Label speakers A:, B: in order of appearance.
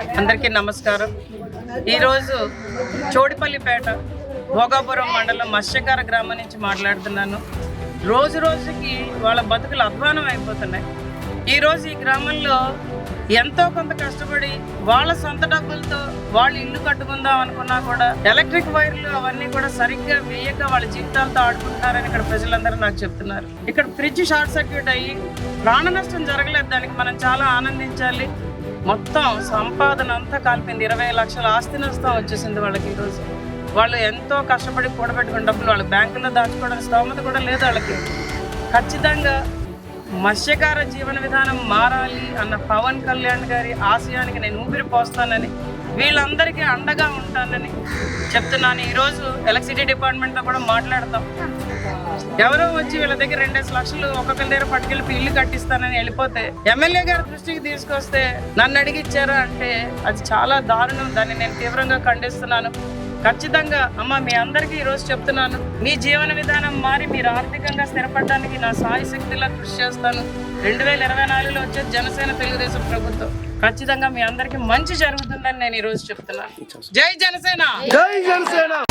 A: అందరికీ నమస్కారం. ఈరోజు చోడిపల్లిపేట భోగాపురం మండలం మత్స్యకార గ్రామం నుంచి మాట్లాడుతున్నాను. రోజు రోజుకి వాళ్ళ బతుకులు అధ్వానం అయిపోతున్నాయి. ఈరోజు ఈ గ్రామంలో ఎంతో కొంత కష్టపడి వాళ్ళ సొంత డబ్బులతో వాళ్ళు ఇల్లు కట్టుకుందాం అనుకున్నా కూడా ఎలక్ట్రిక్ వైర్లు అవన్నీ కూడా సరిగ్గా వేయక వాళ్ళ జీవితాలతో ఆడుకుంటున్నారని ఇక్కడ ప్రజలందరూ నాకు చెప్తున్నారు. ఇక్కడ ఫ్రిడ్జ్ షార్ట్ సర్క్యూట్ అయ్యి ప్రాణ నష్టం జరగలేదు. దానికి మనం చాలా ఆనందించాలి. మొత్తం సంపాదన అంతా కాలిపోయింది. ఇరవై లక్షల ఆస్తి నష్టం వచ్చేసింది వాళ్ళకి ఈరోజు వాళ్ళు ఎంతో కష్టపడి కూడబెట్టుకున్న డబ్బులు వాళ్ళ బ్యాంకులో దాచుకోవడానికి స్తోమత కూడా లేదు వాళ్ళకి. ఖచ్చితంగా మత్స్యకార జీవన విధానం మారాలి అన్న పవన్ కళ్యాణ్ గారి ఆశయానికి నేను ఊపిరి పోస్తానని వీళ్ళందరికీ అండగా ఉంటానని చెప్తున్నాను. ఈరోజు ఎలక్ట్రిసిటీ డిపార్ట్మెంట్తో కూడా మాట్లాడతాం. ఎవరో వచ్చి వీళ్ళ దగ్గర రెండేసి లక్షలు ఒక్కొక్కరి దగ్గర పట్టుకెళ్ళి ఇల్లు కట్టిస్తానని వెళ్ళిపోతే ఎమ్మెల్యే గారి దృష్టికి తీసుకొస్తే నన్ను అడిగిచ్చారా అంటే అది చాలా దారుణం. దాన్ని నేను తీవ్రంగా ఖండిస్తున్నాను. ఖచ్చితంగా అమ్మ మీ అందరికీ ఈరోజు చెప్తున్నాను. మీ జీవన విధానం మారి మీరు ఆర్థికంగా స్థిరపడడానికి నా సాయి శక్తిలా కృషి చేస్తాను. రెండు వేల ఇరవై నాలుగులో వచ్చే జనసేన తెలుగుదేశం ప్రభుత్వం. ఖచ్చితంగా మీ అందరికీ మంచి జరుగుతుందని నేను ఈరోజు చెప్తున్నాను. జై జనసేన!
B: జై జనసేన!